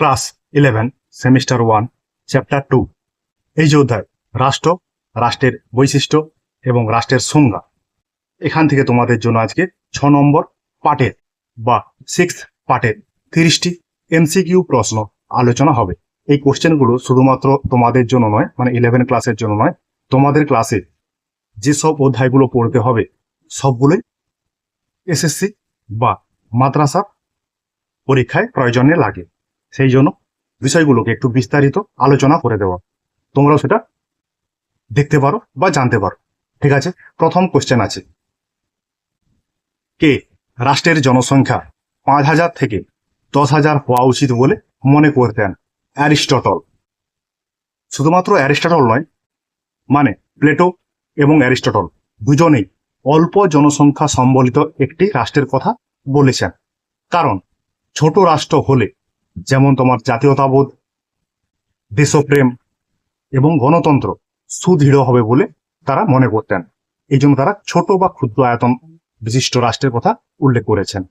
Class eleven, semester one, chapter two. এই যে অধ্যায়, রাষ্ট্র, রাষ্ট্রের বৈশিষ্ট্য এবং রাষ্ট্রের সংজ্ঞা। এখান থেকে তোমাদের জন্য আজকে ছ নম্বর পার্টের বা সিক্স পার্টের তিরিশটি এমসিকিউ প্রশ্ন আলোচনা হবে। এই কোশ্চেনগুলো শুধুমাত্র তোমাদের জন্য নয় মানে ইলেভেন ক্লাসের জন্য নয়, তোমাদের ক্লাসে যেসব অধ্যায়গুলো পড়তে হবে, সবগুলোই এসএসসি বা মাদ্রাসা পরীক্ষায় প্রয়োজনে লাগে। সেই জন্য বিষয়গুলোকে একটু বিস্তারিত আলোচনা করে দেওয়া। তোমরাও সেটা দেখতে পারো বা জানতে পারো। ঠিক আছে? প্রথম কোশ্চেন আছে। কে? রাষ্ট্রের জনসংখ্যা পাঁচ হাজার থেকে দশ হাজার হওয়া উচিত বলে মনে করতেন অ্যারিস্টটল। শুধুমাত্র অ্যারিস্টটল নয় মানে প্লেটো এবং অ্যারিস্টটল দুজনেই অল্প জনসংখ্যা সম্বলিত একটি রাষ্ট্রের কথা বলেছেন। কারণ ছোট রাষ্ট্র হলে যেমন তোমার জাতীয়তাবোধ, দেশপ্রেম এবং গণতন্ত্র সুদৃঢ় হবে বলে তারা মনে করতেন। এই জন্য তারা ছোট বা ক্ষুদ্র আয়তন বিশিষ্ট রাষ্ট্রের কথা উল্লেখ করেছেন।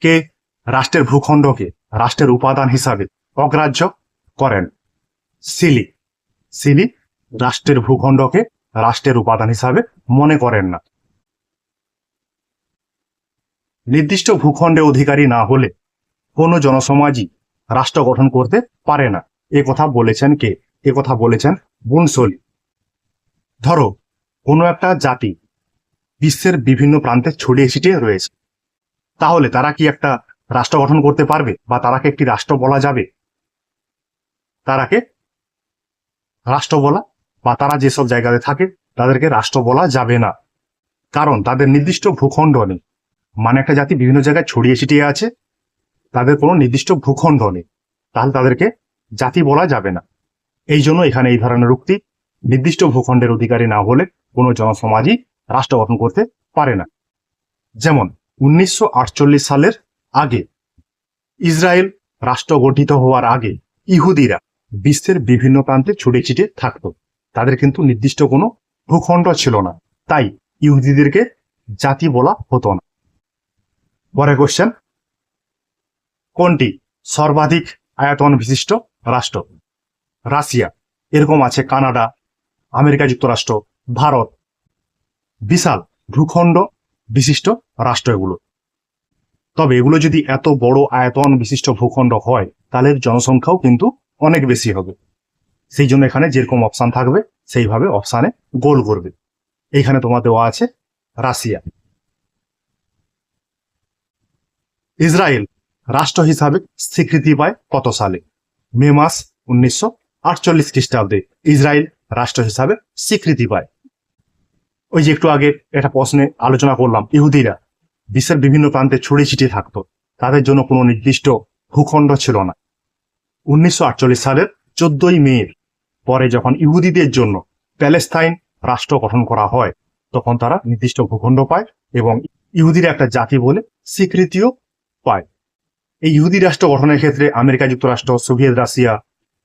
কে? রাষ্ট্রের ভূখণ্ডকে রাষ্ট্রের উপাদান হিসাবে অগ্রাহ্য করেন। সিলি। সিলি রাষ্ট্রের ভূখণ্ডকে রাষ্ট্রের উপাদান হিসাবে মনে করেন না। নির্দিষ্ট ভূখণ্ডে অধিকারী না হলে কোনো জনসমাজই রাষ্ট্র গঠন করতে পারে না। এ কথা বলেছেন কে? এ কথা বলেছেন বুনসলি। ধরো, কোনো একটা জাতি বিশ্বের বিভিন্ন প্রান্তে ছড়িয়ে ছিটিয়ে রয়েছে। তাহলে তারা কি একটা রাষ্ট্র গঠন করতে পারবে বা তারাকে একটি রাষ্ট্র বলা যাবে? তারাকে রাষ্ট্র বলা বা তারা যেসব জায়গাতে থাকে তাদেরকে রাষ্ট্র বলা যাবে না। কারণ তাদের নির্দিষ্ট ভূখণ্ড নেই। মানে একটা জাতি বিভিন্ন জায়গায় ছড়িয়ে ছিটিয়ে আছে, তাদের কোনো নির্দিষ্ট ভূখণ্ড নেই। তাহলে তাদেরকে জাতি বলা যাবে না। এই জন্য এখানে এই ধরনের উক্তি নির্দিষ্ট ভূখণ্ডের অধিকারী না হলে কোনো জনসমাজই রাষ্ট্র গঠন করতে পারে না। যেমন, উনিশশো আটচল্লিশ সালের আগে ইসরায়েল রাষ্ট্র গঠিত হওয়ার আগে ইহুদিরা বিশ্বের বিভিন্ন প্রান্তে ছড়িয়ে ছিটিয়ে থাকত। তাদের কিন্তু নির্দিষ্ট কোনো ভূখণ্ড ছিল না। তাই ইহুদিদেরকে জাতি বলা হতো না। পরে কোশ্চেন কোনটি সর্বাধিক আয়তন বিশিষ্ট রাষ্ট্র? রাশিয়া, এরকম আছে কানাডা, আমেরিকা যুক্তরাষ্ট্র, ভারত। বিশাল ভূখণ্ড বিশিষ্ট রাষ্ট্র এগুলো। তবে এগুলো যদি এত বড় আয়তন বিশিষ্ট ভূখণ্ড হয়, তাহলে জনসংখ্যাও কিন্তু অনেক বেশি হবে। সেই জন্য এখানে যেরকম অপশান থাকবে, সেইভাবে অপশানে গোল করবে। এইখানে তোমার দেওয়া আছে রাশিয়া। ইসরায়েল রাষ্ট্র হিসাবে স্বীকৃতি পায় কত সালে? মে মাস উনিশশো আটচল্লিশ খ্রিস্টাব্দে ইসরায়েল রাষ্ট্র হিসাবে স্বীকৃতি পায়। ওই যে একটু আগে একটা প্রশ্নে আলোচনা করলাম, ইহুদিরা বিশ্বের বিভিন্ন প্রান্তে ছড়িয়ে ছিটিয়ে থাকতো, তাদের জন্য কোনো নির্দিষ্ট ভূখণ্ড ছিল না। উনিশশো আটচল্লিশ সালের চোদ্দই মে পরে যখন ইহুদিদের জন্য প্যালেস্তাইন রাষ্ট্র গঠন করা হয়, তখন তারা নির্দিষ্ট ভূখণ্ড পায় এবং ইহুদিরা একটা জাতি বলে স্বীকৃতিও পায়। এই ইহুদি রাষ্ট্র গঠনের ক্ষেত্রে আমেরিকা যুক্তরাষ্ট্র, সোভিয়েত রাশিয়া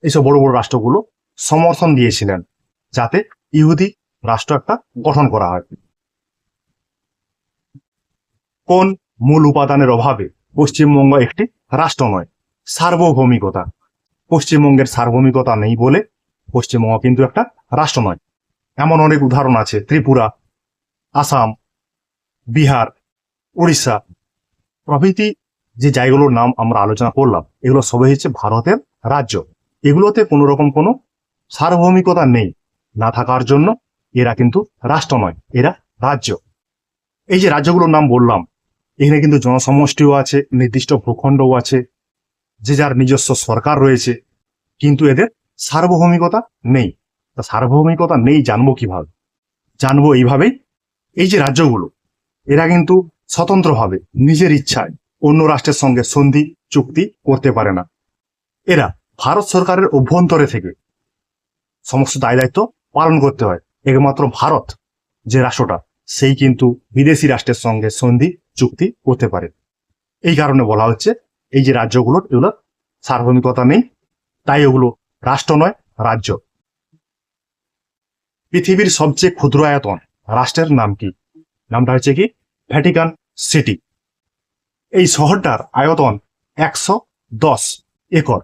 এইসব বড় বড় রাষ্ট্রগুলো সমর্থন দিয়েছিলেন যাতে ইহুদি রাষ্ট্র একটা গঠন করা হয়। কোন মূল উপাদানের অভাবে পশ্চিমবঙ্গ একটি রাষ্ট্র নয়, সার্বভৌমিকতা। পশ্চিমবঙ্গের সার্বভৌমিকতা নেই বলে পশ্চিমবঙ্গ কিন্তু একটা রাষ্ট্র নয়। এমন অনেক উদাহরণ আছে, ত্রিপুরা, আসাম, বিহার উড়িষ্যা প্রভৃতি যে জায়গাগুলোর নাম আমরা আলোচনা করলাম, এগুলো সবই হচ্ছে ভারতের রাজ্য। এগুলোতে কোনো রকম কোনো সার্বভৌমিকতা নেই। না থাকার জন্য এরা কিন্তু রাষ্ট্র নয়, এরা রাজ্য। এই যে রাজ্যগুলোর নাম বললাম, এখানে কিন্তু জনসমষ্টিও আছে, নির্দিষ্ট ভূখণ্ডও আছে, যে যার নিজস্ব সরকার রয়েছে, কিন্তু এদের সার্বভৌমিকতা নেই। তা সার্বভৌমিকতা নেই জানব কীভাবে? জানব এইভাবেই এই যে রাজ্যগুলো, এরা কিন্তু স্বতন্ত্রভাবে নিজের ইচ্ছায় অন্য রাষ্ট্রের সঙ্গে সন্ধি, চুক্তি করতে পারে না। এরা ভারত সরকারের অভ্যন্তরে থেকে সমস্ত দায় দায়িত্ব পালন করতে হয়। একমাত্র ভারত যে রাষ্ট্রটা, সেই কিন্তু বিদেশি রাষ্ট্রের সঙ্গে সন্ধি, চুক্তি করতে পারে। এই কারণে বলা হচ্ছে, এই যে রাজ্যগুলোর এগুলো সার্বভৌমিকতা নেই, তাই ওগুলো রাষ্ট্র নয়, রাজ্য। পৃথিবীর সবচেয়ে ক্ষুদ্র আয়তন রাষ্ট্রের নাম কি? নামটা হচ্ছে কি? ভ্যাটিকান সিটি এই শহরটার আয়তন একশো দশ একর।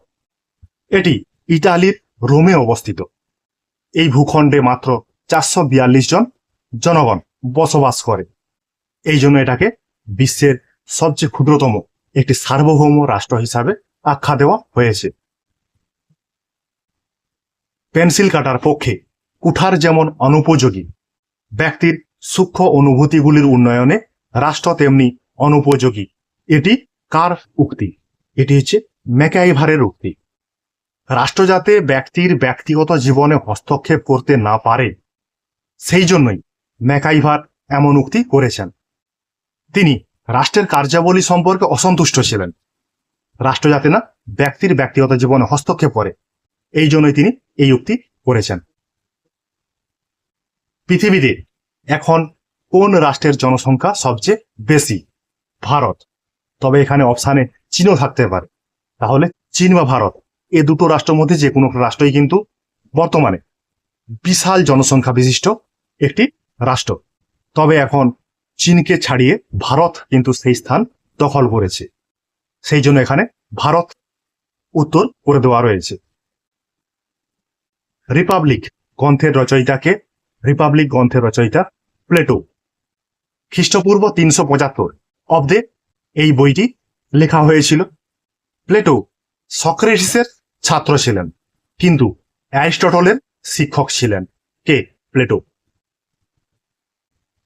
এটি ইটালির রোমে অবস্থিত। এই ভূখণ্ডে মাত্র চারশো বিয়াল্লিশ জন জনগণ বসবাস করে। এই জন্য এটাকে বিশ্বের সবচেয়ে ক্ষুদ্রতম একটি সার্বভৌম রাষ্ট্র হিসাবে আখ্যা দেওয়া হয়েছে। পেন্সিল কাটার পক্ষে কুঠার যেমন অনুপযোগী, ব্যক্তির সূক্ষ্ম অনুভূতিগুলির উন্নয়নে রাষ্ট্র তেমনি অনুপযোগী। এটি কার উক্তি? এটি হচ্ছে ম্যাকাইভারের উক্তি। রাষ্ট্র যাতে ব্যক্তির ব্যক্তিগত জীবনে হস্তক্ষেপ করতে না পারে, সেই জন্যই ম্যাকাইভার এমন উক্তি করেছেন। তিনি রাষ্ট্রের কার্যাবলী সম্পর্কে অসন্তুষ্ট ছিলেন। রাষ্ট্র যাতে না ব্যক্তির ব্যক্তিগত জীবনে হস্তক্ষেপ করে, এই জন্যই তিনি এই উক্তি করেছেন। পৃথিবীতে এখন কোন রাষ্ট্রের জনসংখ্যা সবচেয়ে বেশি? ভারত। তবে এখানে অপশানে চীনও থাকতে পারে। তাহলে চীন বা ভারত, এ দুটো রাষ্ট্রের মধ্যে যে কোনো রাষ্ট্রই কিন্তু বর্তমানে বিশাল জনসংখ্যা বিশিষ্ট একটি রাষ্ট্র। তবে এখন চীনকে ছাড়িয়ে ভারত কিন্তু সেই স্থান দখল করেছে। সেই জন্য এখানে ভারত উত্তর করে দেওয়া রয়েছে। রিপাবলিক গ্রন্থের রচয়িতাকে রিপাবলিক গ্রন্থের রচয়িতা প্লেটো, খ্রিস্টপূর্ব তিনশো পঁচাত্তর অব্দে এই বইটি লেখা হয়েছিল। প্লেটো সক্রেটিসের ছাত্র ছিলেন, কিন্তু অ্যারিস্টটলের শিক্ষক ছিলেন। কে? প্লেটো।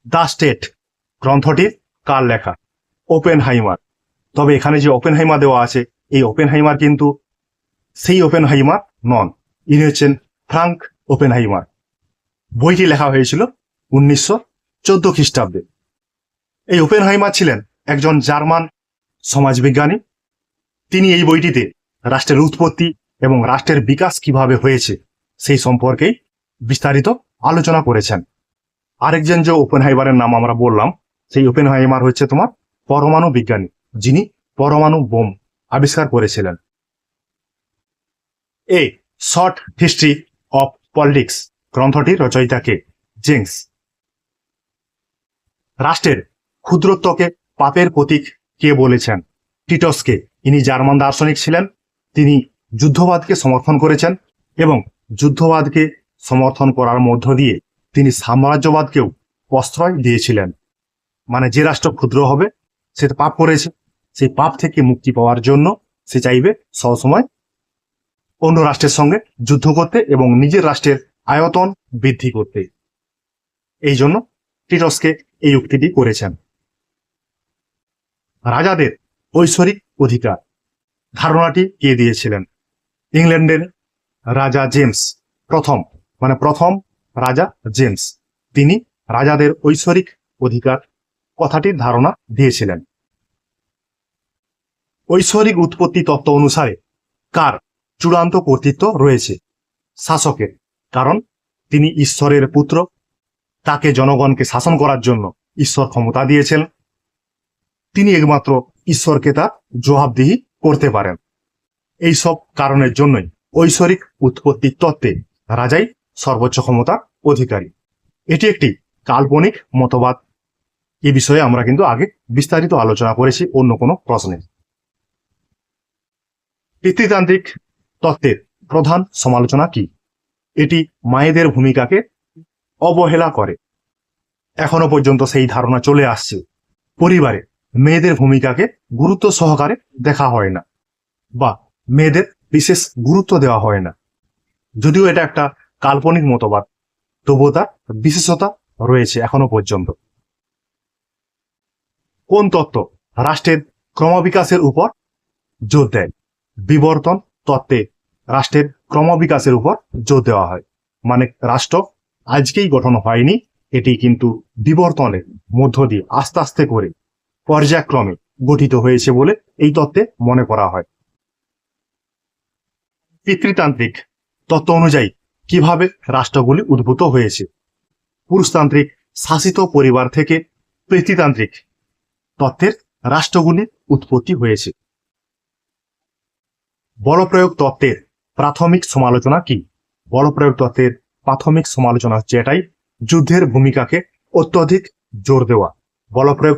দ্য স্টেট গ্রন্থটির কার লেখা? ওপেন হাইমার তবে এখানে যে ওপেন হাইমার দেওয়া আছে, এই ওপেন হাইমার কিন্তু সেই ওপেন হাইমার নন। ইনি হচ্ছেন ফ্রাঙ্ক ওপেন হাইমার বইটি লেখা হয়েছিল উনিশশো চোদ্দ খ্রিস্টাব্দে। এই ওপেন হাইমার ছিলেন একজন জার্মান সমাজবিজ্ঞানী। তিনি এই বইটিতে রাষ্ট্রের উৎপত্তি এবং রাষ্ট্রের বিকাশ কীভাবে হয়েছে সেই সম্পর্কেই বিস্তারিত আলোচনা করেছেন। আরেকজন যে ওপেন হাইমারের নাম আমরা বললাম, সেই ওপেন হাইমার হচ্ছে তোমার পরমাণু বিজ্ঞানী, যিনি পরমাণু বোম আবিষ্কার করেছিলেন। A short history of politics গ্রন্থটির রচয়িতাকে জেংস রাষ্ট্রের ক্ষুদ্রত্বকে পাপের প্রতীক কে বলেছেন? টিটসকে। ইনি জার্মান দার্শনিক ছিলেন। তিনি যুদ্ধবাদকে সমর্থন করেছেন এবং যুদ্ধবাদকে সমর্থন করার মধ্য দিয়ে তিনি সাম্রাজ্যবাদকেও প্রশ্রয় দিয়েছিলেন। মানে যে রাষ্ট্র ক্ষুদ্র হবে, সে পাপ করেছে। সেই পাপ থেকে মুক্তি পাওয়ার জন্য সে চাইবে সবসময় অন্য রাষ্ট্রের সঙ্গে যুদ্ধ করতে এবং নিজের রাষ্ট্রের আয়তন বৃদ্ধি করতে। এই জন্য টিটসকে এই উক্তিটি করেছেন। রাজাদের ঐশ্বরিক অধিকার। ধারণাটি কে দিয়েছিলেন? ইংল্যান্ডের রাজা জেমস প্রথম মানে প্রথম রাজা জেমস। তিনি রাজাদের ঐশ্বরিক অধিকার কথাটির ধারণা দিয়েছিলেন। ঐশ্বরিক উৎপত্তি তত্ত্ব অনুসারে কার চূড়ান্ত কর্তৃত্ব রয়েছে? শাসকের, কারণ তিনি ঈশ্বরের পুত্র। তাকে জনগণকে শাসন করার জন্য ঈশ্বর ক্ষমতা দিয়েছেন। তিনি একমাত্র ঈশ্বরকে তা জবাবদিহি করতে পারেন। এই সব কারণের জন্যই ঐশ্বরিক উৎপত্তি তত্ত্বে রাজাই সর্বোচ্চ ক্ষমতার অধিকারী। এটি একটি কাল্পনিক মতবাদ। এ বিষয়ে আমরা কিন্তু আগে বিস্তারিত আলোচনা করেছি, অন্য কোনো প্রশ্নে। পিতৃতান্ত্রিক তত্ত্বের প্রধান সমালোচনা কি? এটি মায়েদের ভূমিকাকে অবহেলা করে। এখনও পর্যন্ত সেই ধারণা চলে আসছে। পরিবারে মেয়েদের ভূমিকাকে গুরুত্ব সহকারে দেখা হয় না বা মেয়েদের বিশেষ গুরুত্ব দেওয়া হয় না। যদিও এটা একটা কাল্পনিক মতবাদ, তবুও তার বিশেষতা রয়েছে এখনও পর্যন্ত। কোন তত্ত্ব রাষ্ট্রের ক্রমবিকাশের উপর জোর দেয়? বিবর্তন তত্ত্বে রাষ্ট্রের ক্রমবিকাশের উপর জোর দেওয়া হয়। মানে রাষ্ট্র আজকেই গঠন হয়নি, এটি কিন্তু বিবর্তনের মধ্য দিয়ে আস্তে আস্তে করে পর্যায়ক্রমে গঠিত হয়েছে বলে এই তত্ত্বে মনে করা হয়। পিতৃতান্ত্রিক তত্ত্ব অনুযায়ী কীভাবে রাষ্ট্রগুলি উদ্ভূত হয়েছে? পুরুষতান্ত্রিক শাসিত পরিবার থেকে পিতৃতান্ত্রিক তত্ত্বের রাষ্ট্রগুলির উৎপত্তি হয়েছে। বলপ্রয়োগ তত্ত্বের প্রাথমিক সমালোচনা কি? বলপ্রয়োগ তত্ত্বের প্রাথমিক সমালোচনা হচ্ছে এটাই, যুদ্ধের ভূমিকাকে অত্যধিক জোর দেওয়া। বলপ্রয়োগ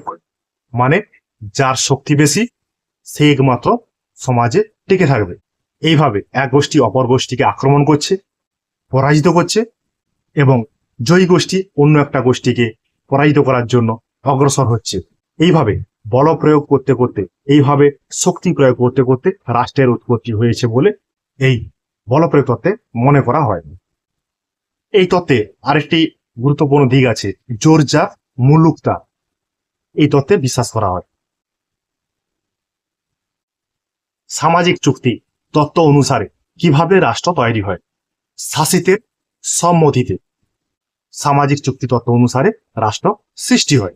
মানে যার শক্তি বেশি সে একমাত্র সমাজে টিকে থাকবে। এইভাবে এক গোষ্ঠী অপর গোষ্ঠীকে আক্রমণ করছে, পরাজিত করছে এবং জয়ী গোষ্ঠী অন্য একটা গোষ্ঠীকে পরাজিত করার জন্য অগ্রসর হচ্ছে। এইভাবে বল প্রয়োগ করতে করতে, এইভাবে শক্তি প্রয়োগ করতে করতে রাষ্ট্রের উৎপত্তি হয়েছে বলে এই বল প্রয়োগ তত্ত্বে মনে করা হয়। এই তত্ত্বে আরেকটি গুরুত্বপূর্ণ দিক আছে জোরজা মুলুকতা। এই তত্ত্বে বিশ্বাস করা হয়। সামাজিক চুক্তি, তত্ত্ব অনুসারে কীভাবে রাষ্ট্র তৈরি হয় শাসিতের সম্মতিতে। সামাজিক চুক্তি, তত্ত্ব অনুসারে রাষ্ট্র সৃষ্টি হয়,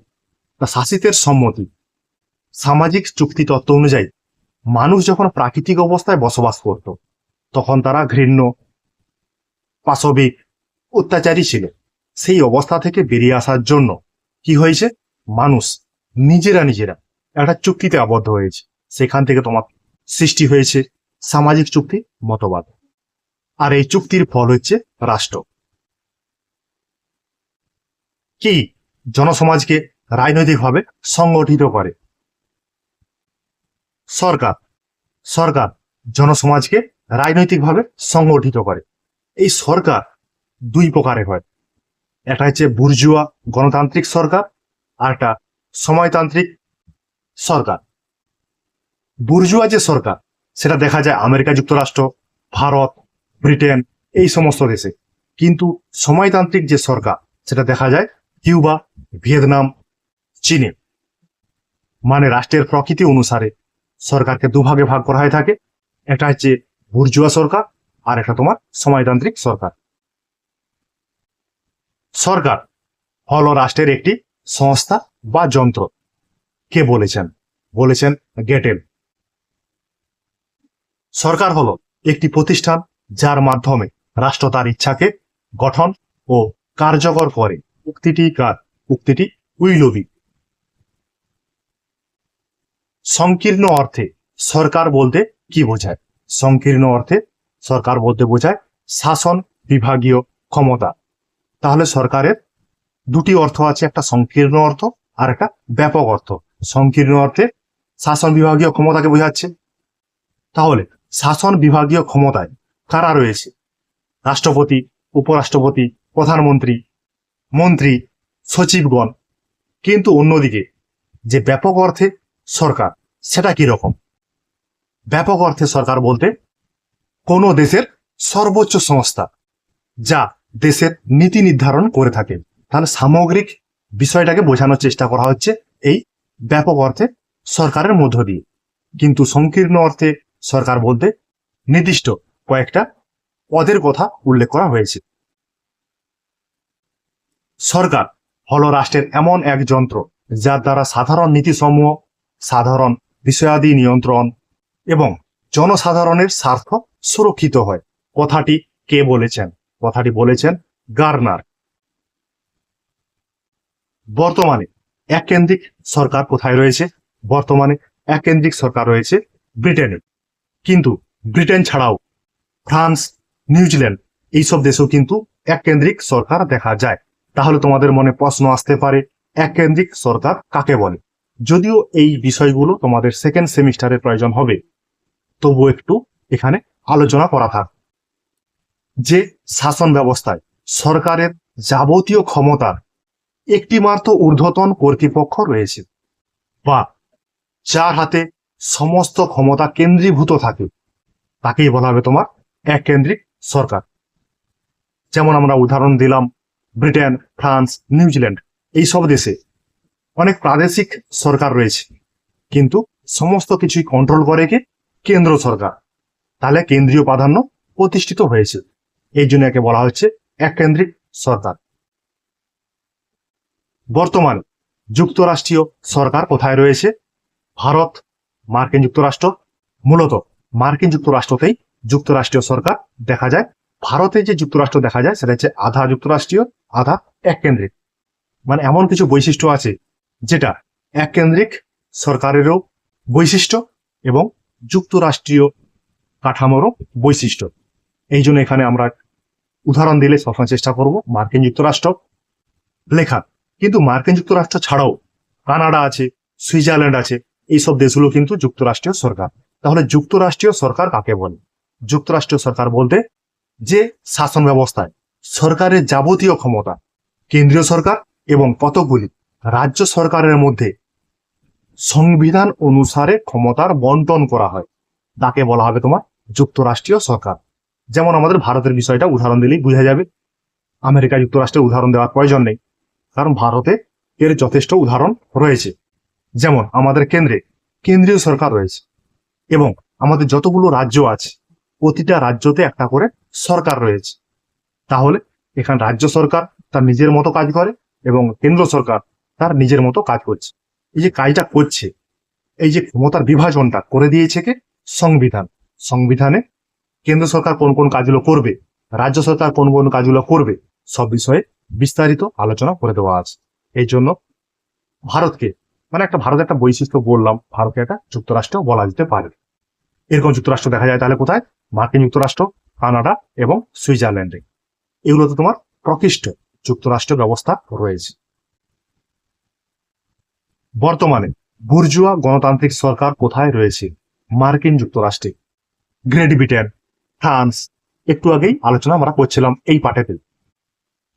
তা শাসিতের সম্মতি। সামাজিক চুক্তি, তত্ত্ব অনুযায়ী মানুষ যখন প্রাকৃতিক অবস্থায় বসবাস করত, তখন তারা ঘৃণ্য, পাশবিক, অত্যাচারী ছিল। সেই অবস্থা থেকে বেরিয়ে আসার জন্য কি হয়েছে? মানুষ নিজেরা নিজেরা একটা চুক্তিতে আবদ্ধ হয়েছে। সেখান থেকে তোমার সৃষ্টি হয়েছে সামাজিক চুক্তি, মতবাদ। আর এই চুক্তির ফল হচ্ছে রাষ্ট্র। কি জনসমাজকে রাজনৈতিকভাবে সংগঠিত করে? সরকার। সরকার জনসমাজকে রাজনৈতিকভাবে সংগঠিত করে। এই সরকার দুই প্রকারের হয়। একটা হচ্ছে বুর্জুয়া গণতান্ত্রিক সরকার, আর একটা সময়তান্ত্রিক সরকার। বুর্জুয়া যে সরকার, সেটা দেখা যায় আমেরিকা, যুক্তরাষ্ট্র, ভারত, ব্রিটেন, এই সমস্ত দেশে। কিন্তু সময়তান্ত্রিক যে সরকার, সেটা দেখা যায় কিউবা, ভিয়েতনাম, চীনে। মানে রাষ্ট্রের প্রকৃতি অনুসারে সরকারকে দুভাগে ভাগ করা হয়ে থাকে। একটা হচ্ছে বুর্জুয়া সরকার আর একটা তোমার সময়তান্ত্রিক সরকার। সরকার হল রাষ্ট্রের একটি সংস্থা বা যন্ত্র। কে বলেছেন? বলেছেন গেটেল। সরকার হলো একটি প্রতিষ্ঠান যার মাধ্যমে রাষ্ট্র তার ইচ্ছাকে গঠন ও কার্যকর করে। উক্তিটি কার? উক্তিটি উইলবি সংকীর্ণ অর্থে সরকার বলতে কি বোঝায়? সংকীর্ণ অর্থে সরকার বলতে বোঝায় শাসন বিভাগীয় ক্ষমতা। তাহলে সরকারের দুটি অর্থ আছে, একটা সংকীর্ণ অর্থ আর একটা ব্যাপক অর্থ। সংকীর্ণ অর্থে শাসন বিভাগীয় ক্ষমতাকে বোঝাচ্ছে। তাহলে শাসন বিভাগীয় ক্ষমতায় কারা রয়েছে? রাষ্ট্রপতি, উপরাষ্ট্রপতি, প্রধানমন্ত্রী, মন্ত্রী, সচিবগণ। কিন্তু অন্যদিকে যে ব্যাপক অর্থে সরকার, সেটা কি রকম? ব্যাপক অর্থে সরকার বলতে কোনো দেশের সর্বোচ্চ সংস্থা, যা দেশের নীতি নির্ধারণ করে থাকে। তাহলে সামগ্রিক বিষয়টাকে বোঝানোর চেষ্টা করা হচ্ছে এই ব্যাপক অর্থে সরকারের মধ্য দিয়ে। কিন্তু সংকীর্ণ অর্থে সরকার বলতে নির্দিষ্ট কয়েকটা পদের কথা উল্লেখ করা হয়েছে। সরকার হল রাষ্ট্রের এমন এক যন্ত্র যার দ্বারা সাধারণ নীতিসমূহ, সাধারণ বিষয়াদি নিয়ন্ত্রণ এবং জনসাধারণের স্বার্থ সুরক্ষিত হয়। কথাটি কে বলেছেন? কথাটি বলেছেন গার্নার। বর্তমানে এককেন্দ্রিক সরকার কোথায় রয়েছে? বর্তমানে এককেন্দ্রিক সরকার রয়েছে ব্রিটেনে। কিন্তু ব্রিটেন ছাড়াও ফ্রান্স, নিউজিল্যান্ড এইসব দেশেও কিন্তু এককেন্দ্রিক সরকার দেখা যায়। তাহলে তোমাদের মনে প্রশ্ন আসতে পারে, এককেন্দ্রিক সরকার কাকে বলে? যদিও এই বিষয়গুলো তোমাদের সেকেন্ড সেমিস্টারে প্রয়োজন হবে তবু একটু এখানে আলোচনা করা থাক। যে শাসন ব্যবস্থায় সরকারের যাবতীয় ক্ষমতার একটি মাত্র ঊর্ধ্বতন কর্তৃপক্ষ রয়েছে। বা যার হাতে সমস্ত ক্ষমতা কেন্দ্রীভূত থাকে, তাকেই বলা হবে তোমার এককেন্দ্রিক সরকার। যেমন আমরা উদাহরণ দিলাম, ব্রিটেন, ফ্রান্স, নিউজিল্যান্ড, এইসব দেশে অনেক প্রাদেশিক সরকার রয়েছে, কিন্তু সমস্ত কিছুই কন্ট্রোল করে কে? কেন্দ্র সরকার। তাহলে কেন্দ্রীয় প্রাধান্য প্রতিষ্ঠিত হয়েছে। এই জন্য একে বলা হচ্ছে এককেন্দ্রিক সরকার। বর্তমানে যুক্তরাষ্ট্রীয় সরকার কোথায় রয়েছে? ভারত, মার্কিন যুক্তরাষ্ট্র, মূলত মার্কিন যুক্তরাষ্ট্রতেই যুক্তরাষ্ট্রীয় সরকার দেখা যায়। ভারতে যে যুক্তরাষ্ট্র দেখা যায় সেটা হচ্ছে আধা যুক্তরাষ্ট্রীয়, আধা এককেন্দ্রিক। মানে এমন কিছু বৈশিষ্ট্য আছে যেটা এককেন্দ্রিক সরকারেরও বৈশিষ্ট্য এবং যুক্তরাষ্ট্রীয় কাঠামোরও বৈশিষ্ট্য। এই জন্য এখানে আমরা উদাহরণ দিলে সবসময় চেষ্টা করব মার্কিন যুক্তরাষ্ট্র লেখা কিন্তু মার্কিন যুক্তরাষ্ট্র ছাড়াও কানাডা আছে, সুইজারল্যান্ড আছে, এইসব দেশগুলো কিন্তু যুক্তরাষ্ট্রীয় সরকার। তাহলে যুক্তরাষ্ট্রীয় সরকার কাকে বলে? যুক্তরাষ্ট্রীয় সরকার বলতে যে শাসন ব্যবস্থায় সরকারের যাবতীয় ক্ষমতা, কেন্দ্রীয় সরকার এবং কতগুলি রাজ্য সরকারের মধ্যে সংবিধান অনুসারে ক্ষমতার বন্টন করা হয়, তাকে বলা হবে তোমার যুক্তরাষ্ট্রীয় সরকার। যেমন আমাদের ভারতের বিষয়টা উদাহরণ দিলেই বোঝা যাবে। আমেরিকা যুক্তরাষ্ট্রের উদাহরণ দেওয়ার প্রয়োজন নেই। কারণ ভারতে এর যথেষ্ট উদাহরণ রয়েছে। যেমন আমাদের কেন্দ্রে কেন্দ্রীয় সরকার রয়েছে এবং আমাদের যতগুলো রাজ্য আছে, প্রতিটা রাজ্যতে একটা করে সরকার রয়েছে। তাহলে এখানে রাজ্য সরকার তার নিজের মতো কাজ করে এবং কেন্দ্র সরকার তার নিজের মতো কাজ করছে। এই যে কাজটা করছে, এই যে ক্ষমতার বিভাজনটা করে দিয়েছে কে? সংবিধান। সংবিধানে কেন্দ্র সরকার কোন কোন কাজগুলো করবে, রাজ্য সরকার কোন কোন কাজগুলো করবে, সব বিষয়ে বিস্তারিত আলোচনা করে দেওয়া আছে। এই জন্য ভারতকে মানে একটা ভারতের একটা বৈশিষ্ট্য বললাম ভারতকে একটা যুক্তরাষ্ট্র বলা যেতে পারে। এরকম যুক্তরাষ্ট্র দেখা যায় তাহলে কোথায়? মার্কিন যুক্তরাষ্ট্র, কানাডা এবং সুইজারল্যান্ডে। এগুলোতে তোমার প্রকৃষ্ট যুক্তরাষ্ট্র ব্যবস্থা রয়েছে। বর্তমানে বুর্জুয়া গণতান্ত্রিক সরকার কোথায় রয়েছে? মার্কিন যুক্তরাষ্ট্রে। Great Britain, France. একটু আগেই আলোচনা আমরা করছিলাম এই পাঠেতে।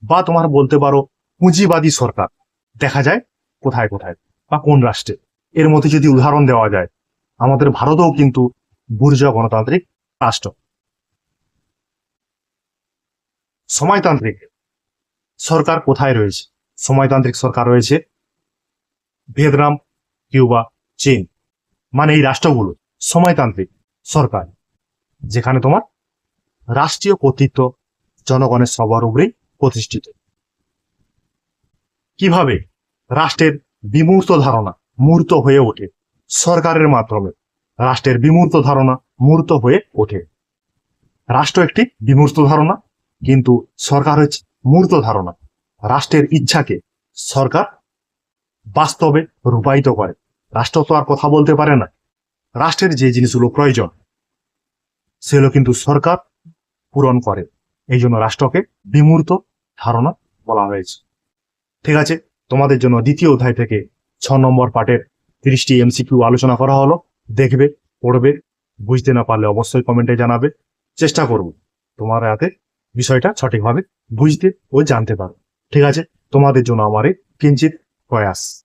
বা তোমার বলতে পারো পুঁজিবাদী সরকার। দেখা যায় কোথায় কোথায় বা কোন রাষ্ট্রে। এর মধ্যে যদি উদাহরণ দেওয়া যায়, আমাদের ভারতেও কিন্তু বুর্জুয়া গণতান্ত্রিক রাষ্ট্র। সময়তান্ত্রিক সরকার কোথায় রয়েছে? সময়তান্ত্রিক সরকার রয়েছে ভিয়েতনাম, কিউবা, চীন। মানে এই রাষ্ট্রগুলো সময়তান্ত্রিক সরকার, যেখানে তোমার রাষ্ট্রীয় কর্তৃত্ব জনগণের সবার উপরেই প্রতিষ্ঠিত। কীভাবে? রাষ্ট্রের বিমূর্ত ধারণা মূর্ত হয়ে ওঠে সরকারের মাধ্যমে। রাষ্ট্রের বিমূর্ত ধারণা মূর্ত হয়ে ওঠে। রাষ্ট্র একটি বিমূর্ত ধারণা, কিন্তু সরকার হচ্ছে মূর্ত ধারণা। রাষ্ট্রের ইচ্ছাকে সরকার বাস্তবে রূপায়িত করে। রাষ্ট্র তো আর কথা বলতে পারে না। রাষ্ট্রের যে জিনিসগুলো প্রয়োজন, সেগুলো কিন্তু সরকার পূরণ করে। এই জন্য রাষ্ট্রকে বিমূর্ত ধারণা বলা হয়েছে। ঠিক আছে, তোমাদের জন্য দ্বিতীয় অধ্যায় থেকে ছ নম্বর পার্টের তিরিশটি এমসিকিউ আলোচনা করা হলো। দেখবে, পড়বে, বুঝতে না পারলে অবশ্যই কমেন্টে জানাবে। চেষ্টা করব তোমার হাতে বিষয়টা সঠিকভাবে বুঝতে ও জানতে পারো। ঠিক আছে, তোমাদের জন্য আমার কিঞ্চিত প্রয়াস।